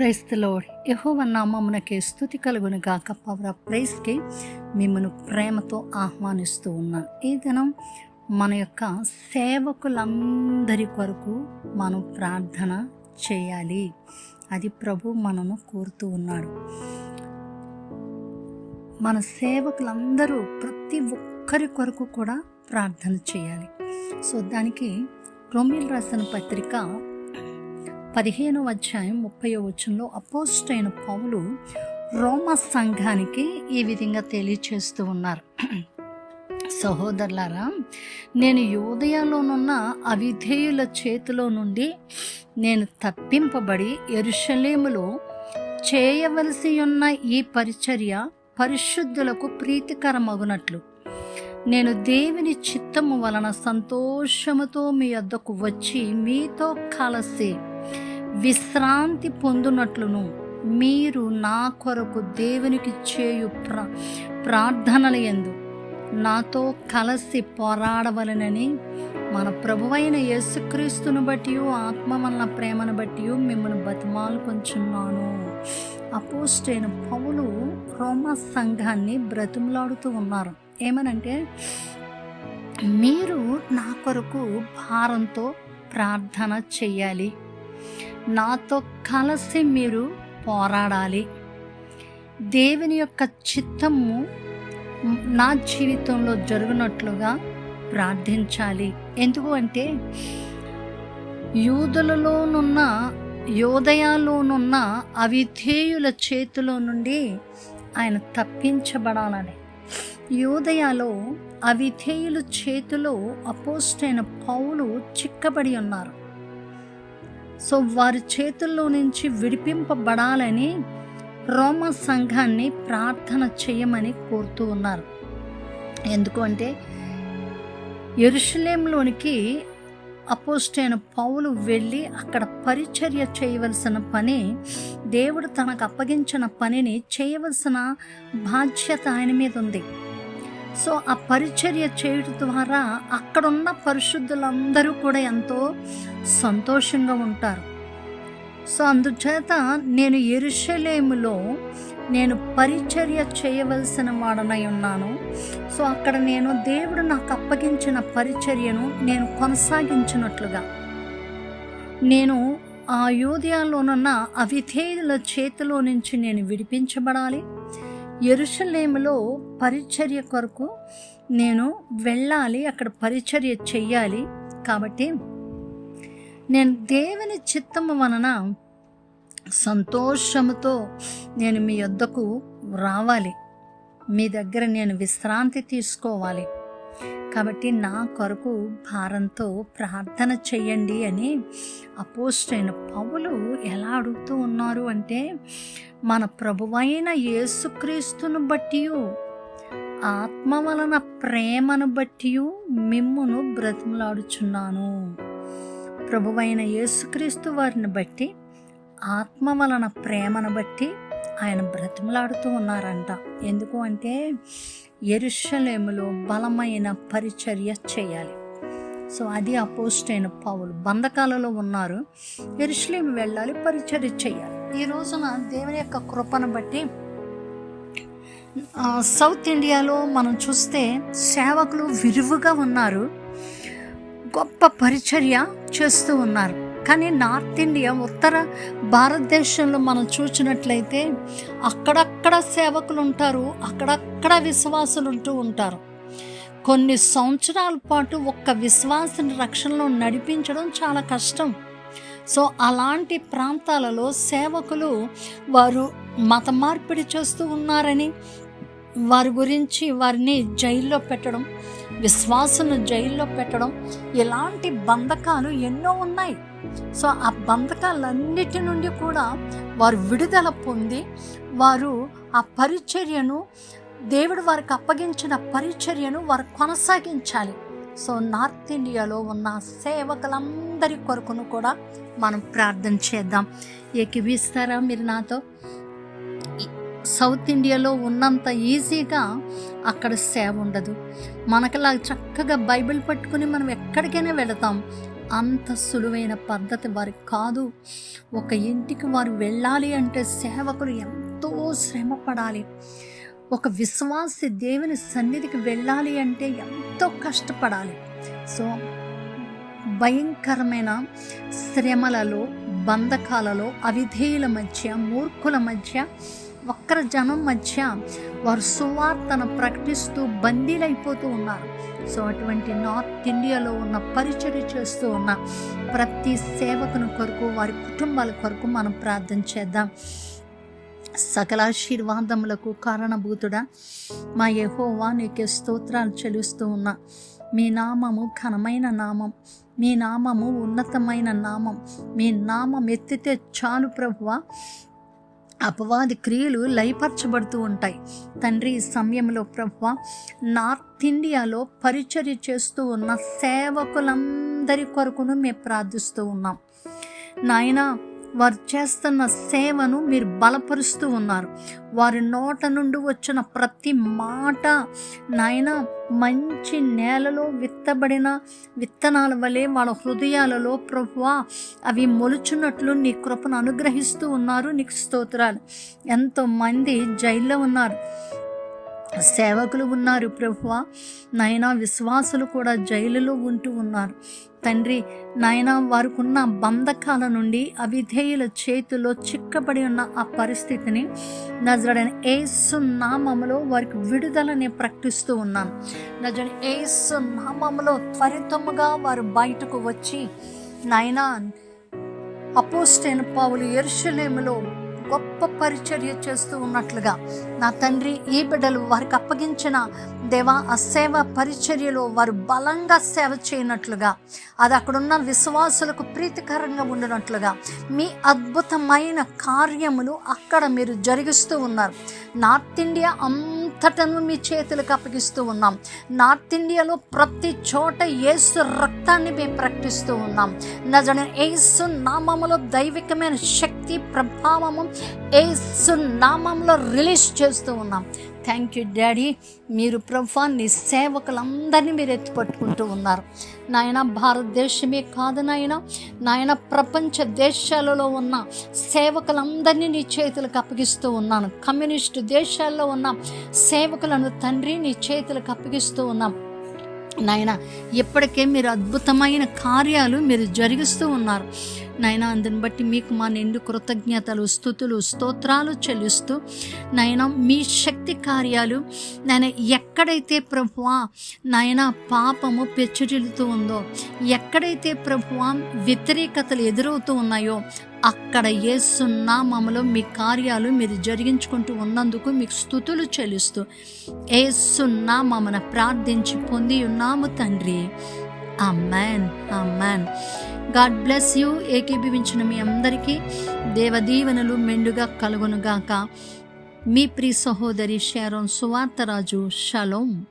ప్రైస్లో యహోవ నామమునకే స్థుతి కలుగును గాక. పవర్ ప్రైస్కి మిమ్మల్ని ప్రేమతో ఆహ్వానిస్తూ ఉన్నాను ఈ దినం మన యొక్క సేవకులందరి కొరకు మనం ప్రార్థన చేయాలి. అది ప్రభు మనను కోరుతూ ఉన్నాడు. మన సేవకులందరూ ప్రతి ఒక్కరి కొరకు కూడా ప్రార్థన చేయాలి. సో దానికి రొమిల్ రాసిన పత్రిక పదిహేను అధ్యాయం ముప్పై వచనంలో అపోస్ట్ అయిన పౌలు రోమ సంఘానికి ఈ విధంగా తెలియచేస్తూ ఉన్నారు. సహోదరులారా నేను యోదయలోనున్న అవిధేయుల చేతిలో నుండి నేను తప్పింపబడి ఎరుషలేములో చేయవలసి ఉన్న ఈ పరిచర్య పరిశుద్ధులకు ప్రీతికరమగునట్లు. నేను దేవుని చిత్తము వలన సంతోషముతో మీ వద్దకు వచ్చి మీతో కలిసి విశ్రాంతి పొందునట్లును. మీరు నా కొరకు దేవునికి చేయు ప్రా ప్రార్థనల ఎందు నాతో కలిసి పోరాడవలనని మన ప్రభువైన యేసుక్రీస్తును బట్టి ఆత్మ వలన ప్రేమను బట్టి మిమ్మల్ని బతిమాలుకొంచున్నాను అపోస్ట్ అపోస్టైన పౌలు రోమా సంఘాన్ని బ్రతిమలాడుతూ ఉన్నారు. ఏమనంటే మీరు నా కొరకు భారంతో ప్రార్థన చెయ్యాలి. నాతో కలిసి మీరు పోరాడాలి. దేవుని యొక్క చిత్తము నా జీవితంలో జరుగునట్లుగా ప్రార్థించాలి. ఎందుకు అంటే యూదులలోనున్న యోదయాలోనున్న అవిధేయుల చేతిలో నుండి ఆయన తప్పించబడాలని. యోదయాలో అవిధేయుల చేతిలో అపోస్టైన పౌలు చిక్కబడి ఉన్నారు. సో వారి చేతుల్లో నుంచి విడిపింపబడాలని రోమ సంఘాన్ని ప్రార్థన చేయమని కోరుతూ ఉన్నారు. ఎందుకంటే ఎరుషులేంలోనికి అపోస్టైన పౌలు వెళ్ళి అక్కడ పరిచర్య చేయవలసిన పని దేవుడు తనకు అప్పగించిన పనిని చేయవలసిన బాధ్యత ఆయన మీద ఉంది. సో ఆ పరిచర్య చేయడం ద్వారా అక్కడున్న పరిశుద్ధులందరూ కూడా ఎంతో సంతోషంగా ఉంటారు. సో అందుచేత నేను ఎరుషలేములో నేను పరిచర్య చేయవలసిన వాడనై ఉన్నాను. సో అక్కడ నేను దేవుడు నాకు అప్పగించిన పరిచర్యను నేను కొనసాగించినట్లుగా. నేను ఆ యూదియాలోనున్న అవిధేయుల చేతిలో నుంచి నేను విడిపించబడాలి. ఎరుషలేములో పరిచర్య కొరకు నేను వెళ్ళాలి అక్కడ పరిచర్య చెయ్యాలి కాబట్టి నేను దేవుని చిత్తము వలన సంతోషముతో నేను మీ వద్దకు రావాలి. మీ దగ్గర నేను విశ్రాంతి తీసుకోవాలి. కాబట్టి నా కొరకు భారంతో ప్రార్థన చెయ్యండి అని అపోస్టైన పౌలు ఎలా అడుగుతూ ఉన్నారు అంటే మన ప్రభువైన యేసుక్రీస్తును బట్టి ఆత్మ వలన ప్రేమను బట్టి మిమ్మును బ్రతిమలాడుచున్నాను. ప్రభువైన యేసుక్రీస్తు వారిని బట్టి ఆత్మ వలన ప్రేమను బట్టి ఆయన బ్రతిమలాడుతూ ఉన్నారంట. ఎందుకు అంటే ఎరుషలేములో బలమైన పరిచర్య చేయాలి. సో అది అపోస్ట్ అయిన బంధకాలలో ఉన్నారు. ఎరుషలేము వెళ్ళాలి పరిచర్య చేయాలి. ఈ రోజున దేవుని యొక్క కృపను బట్టి సౌత్ ఇండియాలో మనం చూస్తే సేవకులు విరివిగా ఉన్నారు. గొప్ప పరిచర్య చేస్తూ ఉన్నారు. కానీ నార్త్ ఇండియా ఉత్తర భారతదేశంలో మనం చూసినట్లయితే అక్కడక్కడ సేవకులు ఉంటారు అక్కడక్కడ విశ్వాసులు ఉంటూ ఉంటారు. కొన్ని సంవత్సరాల పాటు ఒక్క విశ్వాసని రక్షణలో నడిపించడం చాలా కష్టం. సో అలాంటి ప్రాంతాలలో సేవకులు వారు మత మార్పిడి చేస్తూ ఉన్నారని వారి గురించి వారిని జైల్లో పెట్టడం విశ్వాసను జైల్లో పెట్టడం ఇలాంటి బంధకాలు ఎన్నో ఉన్నాయి. సో ఆ బంధకాలన్నిటి నుండి కూడా వారు విడుదల పొంది వారు ఆ పరిచర్యను దేవుడు వారికి అప్పగించిన పరిచర్యను వారు కొనసాగించాలి. సో నార్త్ ఇండియాలో ఉన్న సేవకులందరి కొరకును కూడా మనం ప్రార్థన చేద్దాం. ఏకీవిస్తారా మీరు నాతో? సౌత్ ఇండియాలో ఉన్నంత ఈజీగా అక్కడ సేవ ఉండదు. మనకలా చక్కగా బైబిల్ పట్టుకుని మనం ఎక్కడికైనా వెళతాం. అంత సులువైన పద్ధతి వారికి కాదు. ఒక ఇంటికి వారు వెళ్ళాలి అంటే సేవకులు ఎంతో శ్రమ పడాలి ఒక విశ్వాసి దేవుని సన్నిధికి వెళ్ళాలి అంటే ఎంతో కష్టపడాలి. సో భయంకరమైన శ్రమలలో బంధకాలలో అవిధేయుల మధ్య మూర్ఖుల మధ్య ఒక్కర జనం మధ్య వారు సువార్తను ప్రకటిస్తూ బందీలైపోతూ ఉన్నారు. సో అటువంటి నార్త్ ఇండియాలో ఉన్న పరిచయం చేస్తూ ఉన్న ప్రతి సేవకుని కొరకు వారి కుటుంబాల కొరకు మనం ప్రార్థన చేద్దాం. సకలాశీర్వాదములకు కారణభూతుడా. మా యహోవా నీకే స్తోత్రాలు చెలుస్తూ ఉన్నా. మీ నామము ఘనమైన నామం. మీ నామము ఉన్నతమైన నామం. మీ నామం ఎత్తితే చాలు ప్రభువ. అపవాది క్రియలు లయపరచబడుతూ ఉంటాయి. తండ్రి ఈ సమయంలో ప్రభువ నార్త్ ఇండియాలో పరిచర్య చేస్తూ ఉన్న సేవకులందరి కొరకును మేము ప్రార్థిస్తూ ఉన్నాం. నాయనా వారు చేస్తున్న సేవను మీరు బలపరుస్తూ ఉన్నారు. వారి నోట నుండి వచ్చిన ప్రతి మాట నాయన మంచి నేలలో విత్తబడిన విత్తనాల వలె వాళ్ళ హృదయాలలో ప్రభువా అవి మొలుచున్నట్లు నీ కృపను అనుగ్రహిస్తూ ఉన్నారు. నీకు స్తోత్రాలు. ఎంతోమంది జైల్లో ఉన్నారు. సేవకులు ఉన్నారు ప్రభువ. నాయన విశ్వాసులు కూడా జైలులో ఉంటూ ఉన్నారు. తండ్రి నాయన వారికున్న బంధకాల నుండి అవిధేయుల చేతిలో చిక్కబడి ఉన్న ఆ పరిస్థితిని నజరడైన ఏసు నామములో వారికి విడుదలని ప్రకటిస్తూ ఉన్నాను. నజరడైన ఏసు నామములో త్వరితముగా వారు బయటకు వచ్చి నాయన అపోస్టైన పావులు ఎరుషలేములో గొప్ప పరిచర్య చేస్తూ ఉన్నట్లుగా నా తండ్రి ఈ బిడ్డలు వారికి అప్పగించిన దేవా ఆ సేవ పరిచర్యలో వారు బలంగా సేవ చేయనట్లుగా అది అక్కడున్న విశ్వాసులకు ప్రీతికరంగా ఉండినట్లుగా మీ అద్భుతమైన కార్యములు అక్కడ మీరు జరిగిస్తూ ఉన్నారు. నార్త్ ఇండియా అంతటను మీ చేతులకు అప్పగిస్తూ ఉన్నాం. నార్త్ ఇండియాలో ప్రతి చోట ఏసు రక్తాన్ని మేము ప్రకటిస్తూ ఉన్నాం. నజన ఏసు నామములో దైవికమైన శక్తి ప్రభావము ఏసు నామంలో రిలీజ్ చేస్తూ ఉన్నాం. థ్యాంక్ యూ డాడీ మీరు ప్రభా నీ సేవకులందరినీ మీరు ఎత్తుపట్టుకుంటూ ఉన్నారు. నాయన భారతదేశమే కాదు నాయన. నాయన ప్రపంచ దేశాలలో ఉన్న సేవకులందరినీ నీ చేతులకు అప్పగిస్తూ ఉన్నాను. కమ్యూనిస్టు దేశాల్లో ఉన్న సేవకులను తండ్రి నీ చేతులకు అప్పగిస్తూ ఉన్నాం. నాయన ఇప్పటికే మీరు అద్భుతమైన కార్యాలు మీరు జరిగిస్తూ ఉన్నారు. నాయన అందుని బట్టి మీకు మా నిండు కృతజ్ఞతలు స్థుతులు స్తోత్రాలు చెల్లిస్తూ నాయన మీ శక్తి కార్యాలు నాయన ఎక్కడైతే ప్రభువా నాయన పాపము పెచ్చుటిల్లుతూ ఉందో ఎక్కడైతే ప్రభువా వ్యతిరేకతలు ఎదురవుతూ ఉన్నాయో అక్కడ ఏసునామంలో మీ కార్యాలు మీరు జరిగించుకుంటూ ఉన్నందుకు మీకు స్థుతులు చెల్లిస్తూ ఏసునామన ప్రార్థించి పొంది ఉన్నాము తండ్రి. Amen amen God bless you. ఏకీభవించిన మీ అందరికీ దేవదీవెనలు మెండుగా కలుగునుగాక. మీ ప్రి సహోదరి షారోన్ సువార్తరాజు. షలోం.